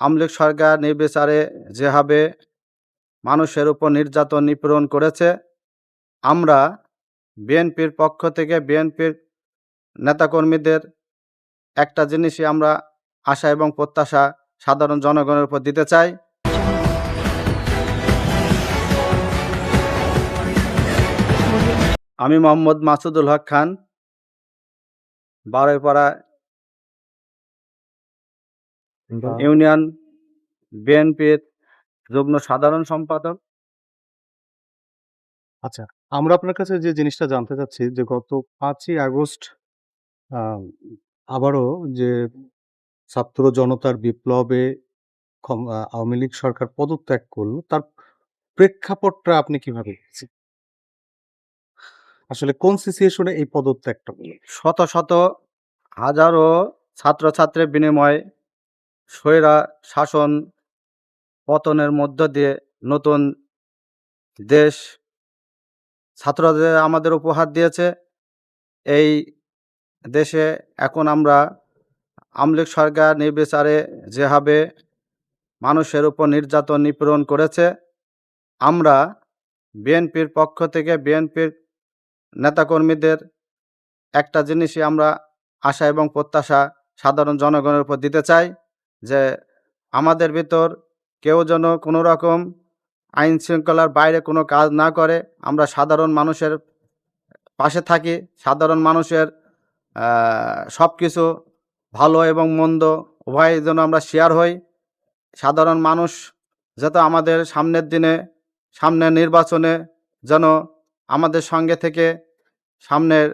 আমলিক সরকার নির্বিচারে যেভাবে মানুষের উপর নির্যাতন নিপীড়ন করেছে, আমরা বিএনপির পক্ষ থেকে বিএনপির নেতাকর্মীদের একটা জিনিসই আমরা আশা এবং প্রত্যাশা সাধারণ জনগণের উপর দিতে চাই। আমি মোহাম্মদ মাসুদুল হক খান, বারোইপাড়া ইউনিয়ন বিএনপির যুগ্ম সাধারণ সম্পাদক। আচ্ছা আমরা আপনার কাছে যে জিনিসটা জানতে চাচ্ছি যে গত পাঁচই আগস্ট আবারও যে ছাত্র জনতার বিপ্লবে আওয়ামী লীগ সরকার পদত্যাগ করল তার প্রেক্ষাপটটা আপনি কীভাবে আসলে কোন সিচুয়েশনে এই পদত্যাগটা শত শত হাজারো ছাত্রছাত্রীর বিনিময়ে স্বৈরা শাসন পতনের মধ্য দিয়ে নতুন দেশ ছাত্রদের আমাদের উপহার দিয়েছে। এই দেশে এখন আমরা আমলিক সরকার নির্বিচারে যেভাবে মানুষের উপর নির্যাতন নিপীড়ন করেছে, আমরা বিএনপির পক্ষ থেকে বিএনপির নেতাকর্মীদের একটা জিনিসই আমরা আশা এবং প্রত্যাশা সাধারণ জনগণের উপর দিতে চাই। যে আমাদের ভিতর কেউ যেন কোনো রকম আইন শৃঙ্খলার বাইরে কোনো কাজ না করে, আমরা সাধারণ মানুষের পাশে থাকি, সাধারণ মানুষের সব কিছু ভালো এবং মন্দ উভয় যেন আমরা শেয়ার হই। সাধারণ মানুষ যাতে আমাদের সামনের দিনে, সামনের নির্বাচনে যেন আমাদের সঙ্গে থেকে সামনের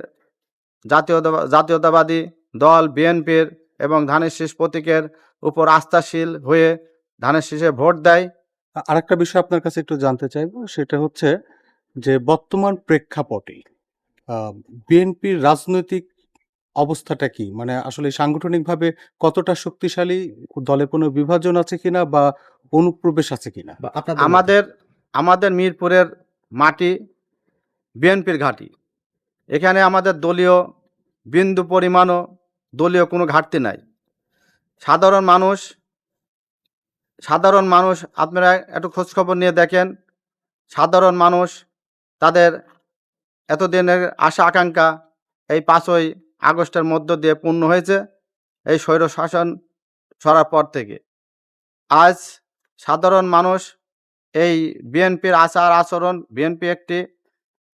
জাতীয়তা, জাতীয়তাবাদী দল বিএনপির এবং ধানের শীষ প্রতীকের উপর আস্থাশীল হয়ে ধানের শীষে ভোট দেয়। আরেকটা বিষয় আপনার কাছে একটু জানতে চাইব সেটা হচ্ছে যে বর্তমান প্রেক্ষাপটে বিএনপির রাজনৈতিক অবস্থাটা কি? মানে আসলে সাংগঠনিকভাবে কতটা শক্তিশালী দলে কোনো বিভাজন আছে কিনা বা অনুপ্রবেশ আছে কিনা? আমাদের আমাদের মিরপুরের মাটি বিএনপির ঘাঁটি। এখানে আমাদের দলীয় বিন্দু পরিমাণও দলীয় কোনো ঘাটতি নাই। সাধারণ মানুষ সাধারণ মানুষ, আপনারা একটু খোঁজখবর নিয়ে দেখেন। সাধারণ মানুষ, তাদের এতদিনের আশা আকাঙ্ক্ষা, এই পাঁচই আগস্টের মধ্য দিয়ে পূর্ণ হয়েছে, এই স্বৈর শাসন সরার পর থেকে। আজ সাধারণ মানুষ, এই বিএনপির আচার আচরণ, বিএনপি একটি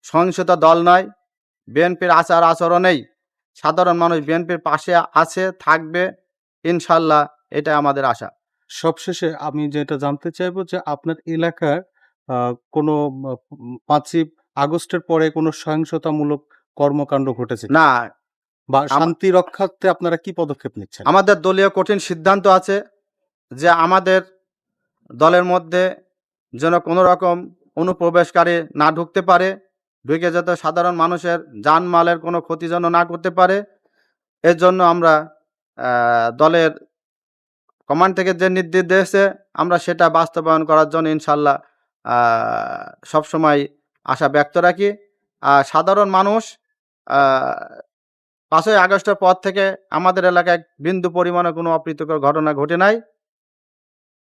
সহিংসত দল নয়, বিএনপির আচার আচরণেই সাধারণ মানুষ বিএনপির পাশে আছে, থাকবে। ইনশাল্লাহ এটা আমাদের আশা। সবশেষে আমি যেটা জানতে চাইব যে আপনার এলাকার কোনো পাঁচই আগস্টের পরে কোনো সহিংসতামূলক কর্মকাণ্ড ঘটেছে না। বা শান্তি রক্ষার্থে আপনারা কি পদক্ষেপ নিচ্ছেন? আমাদের দলীয় কঠিন সিদ্ধান্ত আছে যে আমাদের দলের মধ্যে যেন কোনো রকম অনুপ্রবেশকারী না ঢুকতে পারে ঢুকে যাতে সাধারণ মানুষের জানমালের কোনো ক্ষতি যেন না করতে পারে এর জন্য আমরা দলের কমান্ড থেকে যে নির্দেশ দিয়েছে, আমরা সেটা বাস্তবায়ন করার জন্য ইনশাল্লাহ সবসময় আশা ব্যক্ত রাখি। আর সাধারণ মানুষ পাঁচই আগস্টের পর থেকে আমাদের এলাকায় বিন্দু পরিমাণে কোনো অপ্রীতিকর ঘটনা ঘটে নাই।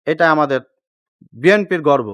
এটা আমাদের বিএনপির গর্ব।